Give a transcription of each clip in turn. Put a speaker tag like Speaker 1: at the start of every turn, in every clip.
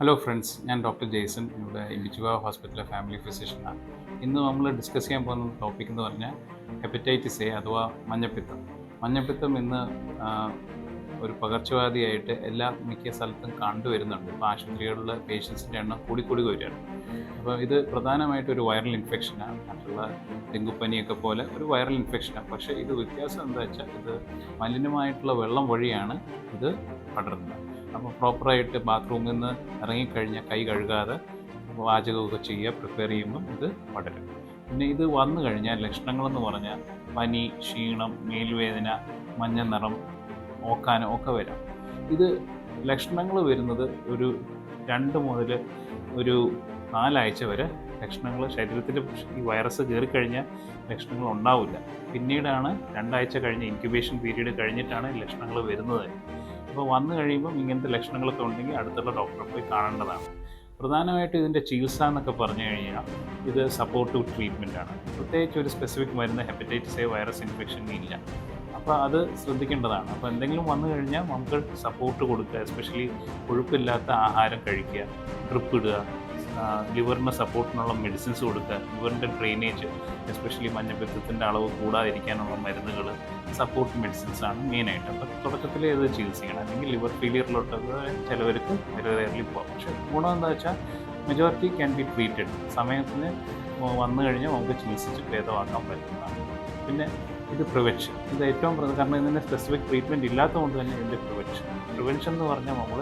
Speaker 1: Hello friends ഞാൻ doctor Jaison ഇവിടെ ഇബിച്ചുവ ഹോസ്പിറ്റലിലെ ഫാമിലി ഫിസിഷ്യനാണ് ഇന്ന് നമ്മൾ ഡിസ്കസ് ചെയ്യാൻ പോകുന്ന ടോപ്പിക് എന്ന് പറഞ്ഞാൽ ഹെപ്പറ്റൈറ്റിസ് എ അഥവാ മഞ്ഞപ്പിത്തം. മഞ്ഞപ്പിത്തം ഇന്ന് ഒരു പകർച്ചവ്യാധിയായിട്ട് എല്ലാ മിക്ക സ്ഥലത്തും കണ്ടുവരുന്നുണ്ട്. ഇപ്പോൾ ആശുപത്രികളിലെ പേഷ്യൻസിന്റെ എണ്ണം കൂടിക്കൂടി വരികയാണ്. അപ്പോൾ ഇത് പ്രധാനമായിട്ട് ഒരു വൈറൽ ഇൻഫെക്ഷനാണ് മറ്റുള്ള ഡെങ്കുപ്പനിയൊക്കെ പോലെ ഒരു വൈറൽ ഇൻഫെക്ഷനാണ് പക്ഷേ ഇത് വ്യത്യാസം എന്താ വെച്ചാൽ ഇത് മലിനമായിട്ടുള്ള വെള്ളം വഴിയാണ് ഇത് പടരുന്നത്. അപ്പോൾ പ്രോപ്പറായിട്ട് ബാത്റൂമിൽ നിന്ന് ഇറങ്ങിക്കഴിഞ്ഞാൽ കൈ കഴുകാതെ വാചകമൊക്കെ ചെയ്യുക പ്രിപ്പയർ ചെയ്യുമ്പം ഇത് പടരും. പിന്നെ ഇത് വന്നു കഴിഞ്ഞാൽ ലക്ഷണങ്ങളെന്ന് പറഞ്ഞാൽ പനി ക്ഷീണം മേൽവേദന മഞ്ഞ നിറം ഓക്കാനം ഒക്കെ വരാം. ഇത് ലക്ഷണങ്ങൾ വരുന്നത് ഒരു രണ്ട് മുതൽ ഒരു നാലാഴ്ച വരെ ലക്ഷണങ്ങൾ ശരീരത്തിൽ ഈ വൈറസ് കയറിക്കഴിഞ്ഞാൽ ലക്ഷണങ്ങൾ ഉണ്ടാവില്ല. പിന്നീടാണ് രണ്ടാഴ്ച കഴിഞ്ഞ് ഇൻക്യുബേഷൻ പീരീഡ് കഴിഞ്ഞിട്ടാണ് ലക്ഷണങ്ങൾ വരുന്നത്. അപ്പോൾ വന്നു കഴിയുമ്പം ഇങ്ങനത്തെ ലക്ഷണങ്ങളൊക്കെ ഉണ്ടെങ്കിൽ അടുത്തുള്ള ഡോക്ടറെ പോയി കാണേണ്ടതാണ്. പ്രധാനമായിട്ടും ഇതിന്റെ ചികിത്സ എന്നൊക്കെ പറഞ്ഞു കഴിഞ്ഞാൽ ഇത് സപ്പോർട്ടീവ് ട്രീറ്റ്മെന്റ് ആണ്. പ്രത്യേകിച്ച് ഒരു സ്പെസിഫിക് മരുന്ന് ഹെപ്പറ്റൈറ്റിസ് എ വൈറസ് ഇൻഫെക്ഷൻ ഇല്ല. അപ്പോൾ അത് ശ്രദ്ധിക്കേണ്ടതാണ്. അപ്പോൾ എന്തെങ്കിലും വന്നു കഴിഞ്ഞാൽ നമുക്ക് സപ്പോർട്ട് കൊടുക്കുക എസ്പെഷ്യലി കൊഴുപ്പില്ലാത്ത ആഹാരം കഴിക്കുക ഡ്രിപ്പ് ഇടുക ലിവറിന് സപ്പോർട്ടിനുള്ള മെഡിസിൻസ് കൊടുക്കുക ലിവറിന്റെ ഡ്രെയിനേജ് എസ്പെഷ്യലി മഞ്ഞപ്പിത്തത്തിന്റെ അളവ് കൂടാതിരിക്കാനുള്ള മരുന്നുകൾ സപ്പോർട്ട് മെഡിസിൻസ് ആണ് മെയിനായിട്ട് അപ്പോൾ തുടക്കത്തിൽ ഇത് ചികിത്സിക്കണം. അല്ലെങ്കിൽ ലിവർ ഫെയിലിയറിലോട്ട് ചിലവർക്ക് വെറുതെ പോകാം പക്ഷേ ഗുണം എന്താ വെച്ചാൽ മെജോറിറ്റി ക്യാൻ ബി ട്രീറ്റഡ് സമയത്തിന് വന്നു കഴിഞ്ഞാൽ നമുക്ക് ചികിത്സിച്ച് ഭേദമാക്കാൻ പറ്റുന്നതാണ്. പിന്നെ ഇത് പ്രിവെൻഷൻ ഇത് ഏറ്റവും കാരണം ഇതിന്റെ സ്പെസിഫിക് ട്രീറ്റ്മെന്റ് ഇല്ലാത്തതുകൊണ്ട് തന്നെ ഇതിന്റെ പ്രിവെൻഷൻ പ്രിവെൻഷൻ എന്ന് പറഞ്ഞാൽ നമ്മൾ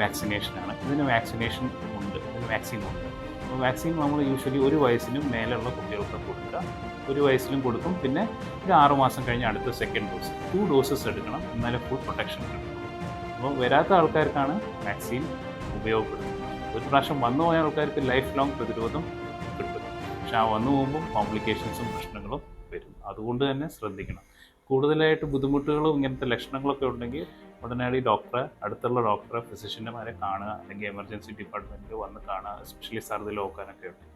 Speaker 1: വാക്സിനേഷനാണ്. ഇതിന് വാക്സിനേഷൻ ഉണ്ട്. ഇതിന് വാക്സിൻ ഉണ്ട്. അപ്പോൾ വാക്സിൻ നമ്മൾ യൂഷ്വലി ഒരു വയസ്സിനും മേലെയുള്ള കുട്ടികൾക്ക് കൊടുക്കുക. ഒരു വയസ്സിലും കൊടുക്കും. പിന്നെ ഒരു ആറ് മാസം കഴിഞ്ഞ് അടുത്ത സെക്കൻഡ് ഡോസ് ടു ഡോസസ് എടുക്കണം. എന്നാലേ ഫുൾ പ്രൊട്ടക്ഷൻ കിട്ടും അപ്പോൾ വരാത്ത ആൾക്കാർക്കാണ് വാക്സിൻ ഉപയോഗപ്പെടുന്നത്. ഒരു പ്രാവശ്യം വന്നു പോയ ആൾക്കാർക്ക് ലൈഫ് ലോങ് പ്രതിരോധം കിട്ടും. പക്ഷെ ആ വന്നു പോകുമ്പോൾ കോംപ്ലിക്കേഷൻസും പ്രശ്നങ്ങളും വരും. അതുകൊണ്ട് തന്നെ ശ്രദ്ധിക്കണം. കൂടുതലായിട്ട് ബുദ്ധിമുട്ടുകളും ഇങ്ങനത്തെ ലക്ഷണങ്ങളൊക്കെ ഉണ്ടെങ്കിൽ ഉടനടി ഡോക്ടറെ അടുത്തുള്ള ഡോക്ടറെ ഫിസിഷ്യന്മാരെ കാണുക അല്ലെങ്കിൽ എമർജൻസി ഡിപ്പാർട്ട്മെന്റിൽ വന്ന് കാണുക സ്പെഷ്യലിസ്റ്റ് ഛർദിൽ നോക്കാനൊക്കെ ഉണ്ട്.